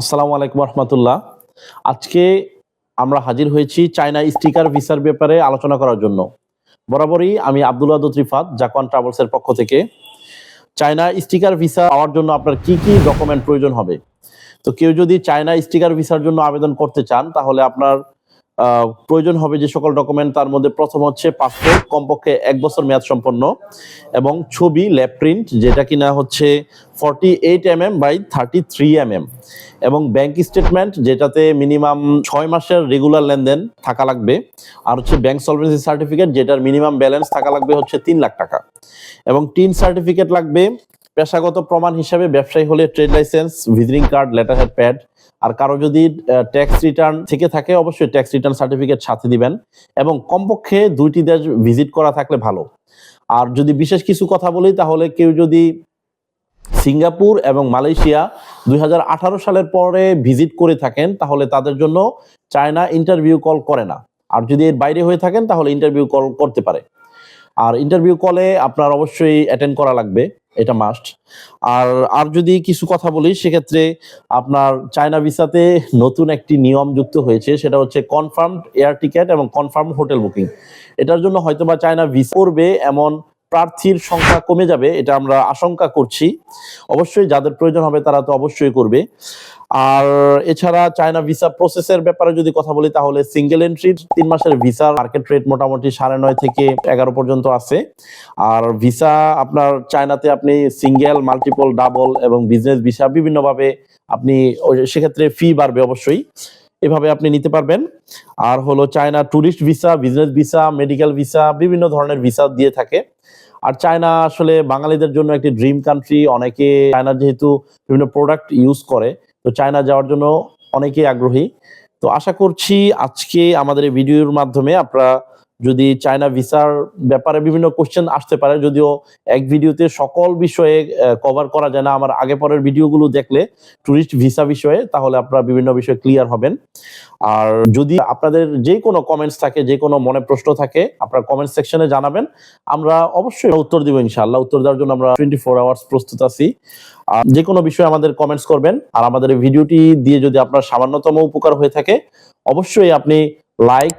আসসালামু আলাইকুম রহমতুল্লাহ। আজকে আমরা হাজির হয়েছি চায়না স্টিকার ভিসার ব্যাপারে আলোচনা করার জন্য। বরাবরই আমি আবদুল্লাহ রিফাত জাকওয়ান ট্রাভেলসের পক্ষ থেকে। চায়না স্টিকার ভিসা পাওয়ার জন্য আপনার কি কি ডকুমেন্ট প্রয়োজন হবে? তো কেউ যদি চায়না স্টিকার ভিসার জন্য আবেদন করতে চান, তাহলে আপনার প্রয়োজন হবে যে সকল ডকুমেন্ট তার মধ্যে প্রথম হচ্ছে পাসপোর্ট কমপক্ষে এক বছর মেয়াদ সম্পন্ন এবং ছবি ল্যাব প্রিন্ট যেটা কিনা হচ্ছে forty eight M M by thirty three M M এবং ব্যাংক স্টেটমেন্ট যেটাতে মিনিমাম ছয় মাসের রেগুলার লেনদেন থাকা লাগবে। আর হচ্ছে ব্যাংক সলভেন্সি সার্টিফিকেট যেটার মিনিমাম ব্যালেন্স থাকা লাগবে হচ্ছে তিন লাখ টাকা। এবং টিন সার্টিফিকেট লাগবে পেশাগত প্রমাণ হিসাবে ব্যবসায়ী হলে trade licence visiting card letter head pad আর কারও যদি ট্যাক্স রিটার্ন থেকে থাকে, অবশ্যই ট্যাক্স রিটার্ন সার্টিফিকেট সাথে দিবেন। এবং কমপক্ষে দুইটি দেশ ভিজিট করা থাকলে ভালো। আর যদি বিশেষ কিছু কথা বলি, তাহলে কেউ যদি সিঙ্গাপুর এবং মালয়েশিয়া দুই হাজার আঠারো সালের পরে ভিজিট করে থাকেন, তাহলে তাদের জন্য চায়না ইন্টারভিউ কল করে না। আর যদি এর বাইরে হয়ে থাকেন, তাহলে ইন্টারভিউ কল করতে পারে। আর ইন্টারভিউ কলে আপনার অবশ্যই অ্যাটেন্ড করা লাগবে। এটা মাস্ট আর আর যদি কিছু কথা বলি, সেক্ষেত্রে আপনার চায়না ভিসাতে নতুন একটি নিয়ম যুক্ত হয়েছে, সেটা হচ্ছে কনফার্ম এয়ার টিকেট এবং কনফার্ম হোটেল বুকিং এটার জন্য হয়তো বা চায়না ভিসা করবে এমন প্রার্থীর সংখ্যা কমে যাবে, এটা আমরা আশঙ্কা করছি। অবশ্যই যাদের প্রয়োজন হবে তারা তো অবশ্যই করবে। আর এছাড়া চায়না ভিসা প্রসেসের ব্যাপারে যদি কথা বলি, তাহলে সিঙ্গেল এন্ট্রির তিন মাসের ভিসা মার্কেট রেট মোটামুটি সাড়ে নয় থেকে এগারো পর্যন্ত আছে। আর ভিসা আপনার চায়নাতে আপনি সিঙ্গেল মাল্টিপল ডাবল এবং বিজনেস ভিসা বিভিন্নভাবে আপনি সেক্ষেত্রে ফি বাড়বে অবশ্যই। এভাবে আপনি নিতে পারবেন। আর হলো China tourist visa business visa medical visa বিভিন্ন ধরনের ভিসা দিয়ে থাকে। আর চায়না আসলে বাঙালিদের জন্য একটি ড্রিম কান্ট্রি অনেকে চায়না যেহেতু বিভিন্ন প্রোডাক্ট ইউজ করে, তো চায়না যাওয়ার জন্য অনেকেই আগ্রহী। তো আশা করছি আজকে আমাদের এই ভিডিওর মাধ্যমে আপনারা যদি চায়না ভিসার ব্যাপারে বিভিন্ন কোশ্চেন আসতে পারে, যদিও এক ভিডিওতে সকল বিষয়ে কভার করা যায় না। আমার আগে পরের ভিডিওগুলো দেখলে ট্যুরিস্ট ভিসা বিষয়ে, তাহলে আপনারা বিভিন্ন বিষয়ে ক্লিয়ার হবেন। আর যদি আপনাদের যে কোনো কমেন্টস থাকে যে কোনো মনে প্রশ্ন থাকে, আপনারা কমেন্ট সেকশনে জানাবেন। আমরা অবশ্যই উত্তর দিব ইনশাআল্লাহ। উত্তর দেওয়ার জন্য আমরা টোয়েন্টি ফোর আওয়ার্স প্রস্তুত আছি। আর যে কোনো বিষয়ে আমাদের কমেন্টস করবেন। আর আমাদের ভিডিওটি দিয়ে যদি আপনার সামান্যতম উপকার হয়ে থাকে, অবশ্যই আপনি লাইক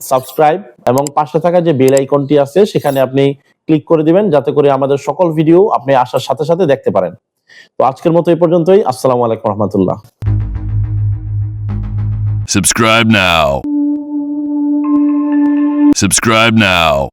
সাবস্ক্রাইব এবং পাশে থাকা যে বেল আইকনটি আছে, সেখানে আপনি ক্লিক করে দিবেন, যাতে করে আমাদের সকল ভিডিও আপনি আসার সাথে সাথে দেখতে পারেন তো আজকের মতো এই পর্যন্তই আসসালামু আলাইকুম রহমতুল্লাহ Subscribe now. Subscribe now.